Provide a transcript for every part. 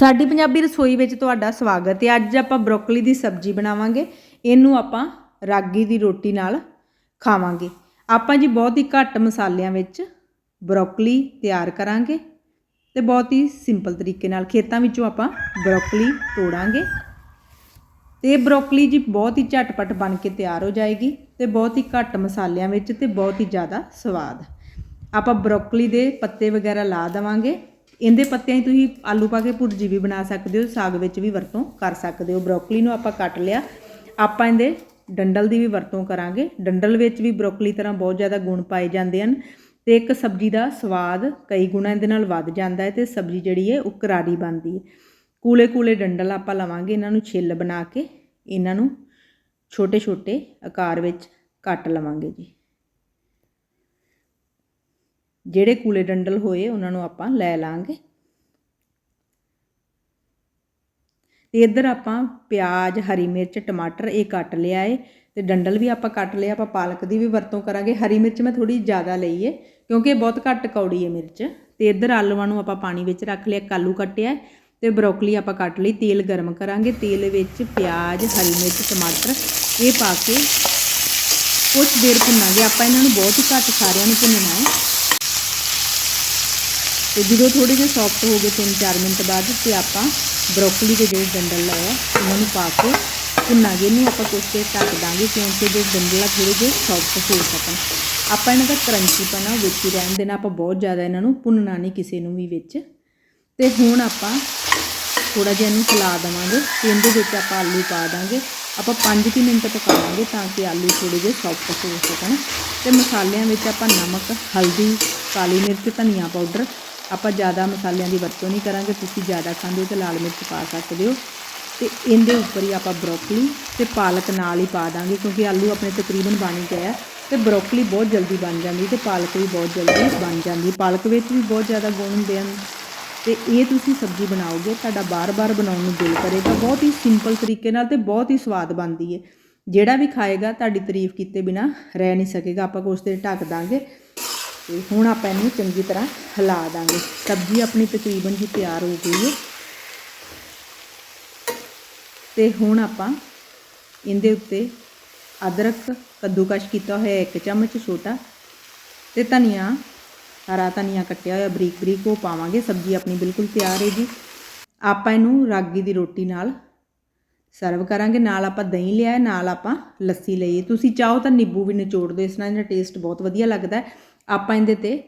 ਸਾਡੀ ਪੰਜਾਬੀ ਰਸੋਈ ਵਿੱਚ ਤੁਹਾਡਾ ਸਵਾਗਤ ਹੈ। ਅੱਜ ਆਪਾਂ ਬਰੋਕਲੀ ਦੀ ਸਬਜ਼ੀ ਬਣਾਵਾਂਗੇ। ਇਹਨੂੰ ਆਪਾਂ ਰਾਗੀ ਦੀ ਰੋਟੀ ਨਾਲ ਖਾਵਾਂਗੇ। ਆਪਾਂ ਜੀ ਬਹੁਤ ਹੀ ਘੱਟ ਮਸਾਲਿਆਂ ਵਿੱਚ ਬਰੋਕਲੀ ਤਿਆਰ ਕਰਾਂਗੇ ਤੇ ਬਹੁਤ ਹੀ ਸਿੰਪਲ ਤਰੀਕੇ ਨਾਲ ਖੇਤਾਂ ਵਿੱਚੋਂ ਆਪਾਂ ਬਰੋਕਲੀ ਤੋੜਾਂਗੇ। ਤੇ ਇਹ ਬਰੋਕਲੀ ਜੀ ਬਹੁਤ ਹੀ ਝਟਪਟ ਬਣ ਕੇ ਤਿਆਰ ਹੋ ਜਾਏਗੀ ਤੇ ਬਹੁਤ ਹੀ ਘੱਟ ਮਸਾਲਿਆਂ ਵਿੱਚ ਤੇ ਬਹੁਤ ਹੀ ਜ਼ਿਆਦਾ ਸਵਾਦ। ਆਪਾਂ ਬਰੋਕਲੀ ਦੇ ਪੱਤੇ ਵਗੈਰਾ ਲਾ ਦੇਵਾਂਗੇ। ਇਹਦੇ ਪੱਤਿਆਂ ਹੀ ਤੁਸੀਂ ਆਲੂ ਪਾ ਕੇ ਭੁਰਜੀ ਵੀ ਬਣਾ ਸਕਦੇ ਹੋ, ਸਾਗ ਵਿੱਚ ਵੀ ਵਰਤੋਂ ਕਰ ਸਕਦੇ ਹੋ। ਬਰੋਕਲੀ ਨੂੰ ਆਪਾਂ ਕੱਟ ਲਿਆ। ਆਪਾਂ ਇਹਦੇ ਡੰਡਲ ਦੀ ਵੀ ਵਰਤੋਂ ਕਰਾਂਗੇ। ਡੰਡਲ ਵਿੱਚ ਵੀ ਬਰੋਕਲੀ ਤਰ੍ਹਾਂ ਬਹੁਤ ਜ਼ਿਆਦਾ ਗੁਣ ਪਾਏ ਜਾਂਦੇ ਹਨ ਤੇ ਇੱਕ ਸਬਜ਼ੀ ਦਾ ਸਵਾਦ ਕਈ ਗੁਣਾ ਇਹਦੇ ਨਾਲ ਵੱਧ ਜਾਂਦਾ ਹੈ ਤੇ ਸਬਜ਼ੀ ਜਿਹੜੀ ਹੈ ਉਹ ਕਰਾਰੀ ਬਣਦੀ ਹੈ। ਕੂਲੇ ਕੂਲੇ ਡੰਡਲ ਆਪਾਂ ਲਵਾਂਗੇ ਇਹਨਾਂ ਨੂੰ ਛਿੱਲ ਬਣਾ ਕੇ। ਇਹਨਾਂ ਨੂੰ ਛੋਟੇ ਛੋਟੇ ਆਕਾਰ ਵਿੱਚ ਕੱਟ ਲਵਾਂਗੇ ਜੀ। ਜਿਹੜੇ ਕੂਲੇ ਡੰਡਲ ਹੋਏ ਉਹਨਾਂ ਨੂੰ ਆਪਾਂ ਲੈ ਲਾਂਗੇ। ਤੇ ਇੱਧਰ ਆਪਾਂ ਪਿਆਜ਼, ਹਰੀ ਮਿਰਚ, ਟਮਾਟਰ ਇਹ ਕੱਟ ਲਿਆ ਏ ਤੇ ਡੰਡਲ ਵੀ ਆਪਾਂ ਕੱਟ ਲਿਆ, ਆਪਾਂ ਪਾਲਕ ਦੀ ਵੀ ਵਰਤੋਂ ਕਰਾਂਗੇ। ਹਰੀ ਮਿਰਚ ਮੈਂ ਥੋੜੀ ਜ਼ਿਆਦਾ ਲਈ ਏ ਕਿਉਂਕਿ ਇਹ ਬਹੁਤ ਘੱਟ ਕੌੜੀ ਏ ਮਿਰਚ। ਤੇ ਇੱਧਰ ਆਲੂਆਂ ਨੂੰ ਆਪਾਂ ਪਾਣੀ ਵਿੱਚ ਰੱਖ ਲਿਆ ਕਾਲੂ ਕੱਟਿਆ ਤੇ ਬਰੋਕਲੀ ਆਪਾਂ ਕੱਟ ਲਈ, ਤੇਲ ਗਰਮ ਕਰਾਂਗੇ। ਤੇਲ ਵਿੱਚ ਪਿਆਜ਼, ਹਰੀ ਮਿਰਚ, ਟਮਾਟਰ ਇਹ ਪਾ ਕੇ ਕੁਝ ਦੇਰ ਭੁੰਨਾਂਗੇ। ਆਪਾਂ ਇਹਨਾਂ ਨੂੰ ਬਹੁਤ ਹੀ ਘੱਟ ਸਾਰਿਆਂ ਨੂੰ ਭੁੰਨਣਾ ਹੈ ਤੇ ਜਦੋਂ ਥੋੜੇ ਜਿਹੇ ਸੌਫਟ ਹੋ ਗਏ 3-4 ਮਿੰਟ ਬਾਅਦ ਤੇ ਆਪਾਂ ਬਰੋਕਲੀ ਦੇ ਜਿਹੜੇ ਡੰਡਲ ਲਾਏ ਆ, ਉਹਨਾਂ ਨੂੰ ਪਾ ਕੇ ਭੁੰਨਾਂਗੇ ਇਹਨੂੰ ਆਪਾਂ ਕੁਝ ਦੇਰ ਢੱਕ ਦਾਂਗੇ ਕਿਉਂਕਿ ਜੇ ਡੰਡਲ ਆ ਥੋੜੇ ਜਿਹੇ ਸੌਫਟ ਹੋ ਸਕਣ। ਆਪਾਂ ਇਹਨਾਂ ਦਾ ਕਰੰਚੀ ਪਨਾ ਵਿੱਚ ਹੀ ਰਹਿਣ ਦੇਣਾ, ਆਪਾਂ ਬਹੁਤ ਜ਼ਿਆਦਾ ਇਹਨਾਂ ਨੂੰ ਭੁੰਨਣਾ ਨਹੀਂ ਕਿਸੇ ਨੂੰ ਵੀ ਵਿੱਚ। ਤੇ ਹੁਣ ਆਪਾਂ ਥੋੜਾ ਜਿਹਾ ਇਹਨੂੰ ਚਲਾ ਦੇਵਾਂਗੇ ਤੇ ਇਹਦੇ ਵਿੱਚ ਆਪਾਂ ਆਲੂ ਪਾ ਦਾਂਗੇ। ਆਪਾਂ 5 ਮਿੰਟ ਪਕਾਵਾਂਗੇ ਤਾਂ ਕਿ ਆਲੂ ਥੋੜੇ ਜਿਹੇ ਸੌਫਟ ਹੋ ਸਕਣ। ਤੇ ਮਸਾਲਿਆਂ ਵਿੱਚ ਆਪਾਂ ਨਮਕ, ਹਲਦੀ, ਕਾਲੀ ਮਿਰਚ, ਧਨੀਆ ਪਾਊਡਰ ਆਪਾਂ ਜ਼ਿਆਦਾ ਮਸਾਲਿਆਂ ਦੀ ਵਰਤੋਂ ਨਹੀਂ ਕਰਾਂਗੇ, ਤੁਸੀਂ ਜ਼ਿਆਦਾ ਖਾਂਦੇ ਹੋ ਤਾਂ ਲਾਲ ਮਿਰਚ ਪਾ ਸਕਦੇ ਹੋ। ਤੇ ਇਹਦੇ ਉੱਪਰ ਹੀ ਆਪਾਂ ਬਰੋਕਲੀ ਤੇ ਪਾਲਕ ਨਾਲ ਹੀ ਪਾ ਦਾਂਗੇ, ਕਿਉਂਕਿ ਆਲੂ ਆਪਣੇ ਤਕਰੀਬਨ ਬਣ ਹੀ ਆ। ਤੇ ਬਰੋਕਲੀ ਬਹੁਤ ਜਲਦੀ ਬਣ ਜਾਂਦੀ ਤੇ ਪਾਲਕ ਵੀ ਬਹੁਤ ਜਲਦੀ ਬਣ ਜਾਂਦੀ ਪਾਲਕ ਵਿੱਚ ਵੀ ਬਹੁਤ ਜ਼ਿਆਦਾ ਗੁਣ ਹੁੰਦੇ ਹਨ। ਤੇ ਇਹ ਤੁਸੀਂ ਸਬਜ਼ੀ ਬਣਾਓਗੇ, ਤੁਹਾਡਾ ਬਾਰ-ਬਾਰ ਬਣਾਉਣ ਨੂੰ ਦਿਲ ਕਰੇਗਾ। ਬਹੁਤ ਹੀ ਸਿੰਪਲ ਤਰੀਕੇ ਨਾਲ ਤੇ ਬਹੁਤ ਹੀ ਸਵਾਦ ਬਣਦੀ ਹੈ। ਜਿਹੜਾ ਵੀ ਖਾਏਗਾ, ਤੁਹਾਡੀ ਤਾਰੀਫ ਕੀਤੇ ਬਿਨਾ ਰਹਿ ਨਹੀਂ ਸਕੇਗਾ। ਆਪਾਂ ਕੁਛ ਦੇਰ ਢੱਕ ਦਾਂਗੇ। ਤੇ ਹੁਣ ਆਪਾਂ ਇਹਨੂੰ ਚੰਗੀ ਤਰ੍ਹਾਂ ਹਿਲਾ ਦਾਂਗੇ। ਸਬਜ਼ੀ ਆਪਣੀ ਤਕਰੀਬਨ ਹੀ ਤਿਆਰ ਹੋ ਗਈ ਹੈ। ਤੇ ਹੁਣ ਆਪਾਂ ਇਹਦੇ ਉੱਤੇ ਅਦਰਕ ਕੱਦੂਕਸ਼ ਕੀਤਾ ਹੋਇਆ ਇੱਕ ਚਮਚ ਛੋਟਾ ਤੇ ਧਨੀਆ, ਹਰਾ ਧਨੀਆ ਕੱਟਿਆ ਹੋਇਆ ਬਰੀਕ ਬਰੀਕ ਉਹ ਪਾਵਾਂਗੇ। ਸਬਜ਼ੀ ਆਪਣੀ ਬਿਲਕੁਲ ਤਿਆਰ ਹੈ ਜੀ ਆਪਾਂ ਇਹਨੂੰ ਰਾਗੀ ਦੀ ਰੋਟੀ ਨਾਲ ਸਰਵ ਕਰਾਂਗੇ, ਨਾਲ ਆਪਾਂ ਦਹੀਂ ਲਿਆ, ਨਾਲ ਆਪਾਂ ਲੱਸੀ ਲਈ ਤੁਸੀਂ ਚਾਹੋ ਤਾਂ ਨਿੰਬੂ ਵੀ ਨਿਚੋੜ ਦਿਓ ਇਸ ਨਾਲ ਇਹਦਾ ਟੇਸਟ ਬਹੁਤ ਵਧੀਆ ਲੱਗਦਾ ਆਪਾਂ ਇਹਦੇ ਤੇ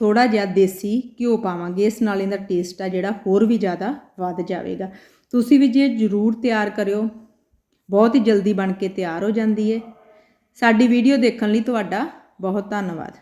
ਥੋੜਾ ਜਿਹਾ ਦੇਸੀ ਘਿਓ ਪਾਵਾਂਗੇ, ਇਸ ਨਾਲ ਇਹਦਾ ਟੇਸਟ ਆ ਜਿਹੜਾ ਹੋਰ ਵੀ ਜ਼ਿਆਦਾ ਵੱਧ ਜਾਵੇਗਾ। ਤੁਸੀਂ ਵੀ ਜੇ ਜ਼ਰੂਰ ਤਿਆਰ ਕਰਿਓ, ਬਹੁਤ ਹੀ ਜਲਦੀ ਬਣ ਕੇ ਤਿਆਰ ਹੋ ਜਾਂਦੀ ਹੈ। ਸਾਡੀ ਵੀਡੀਓ ਦੇਖਣ ਲਈ ਤੁਹਾਡਾ ਬਹੁਤ ਧੰਨਵਾਦ।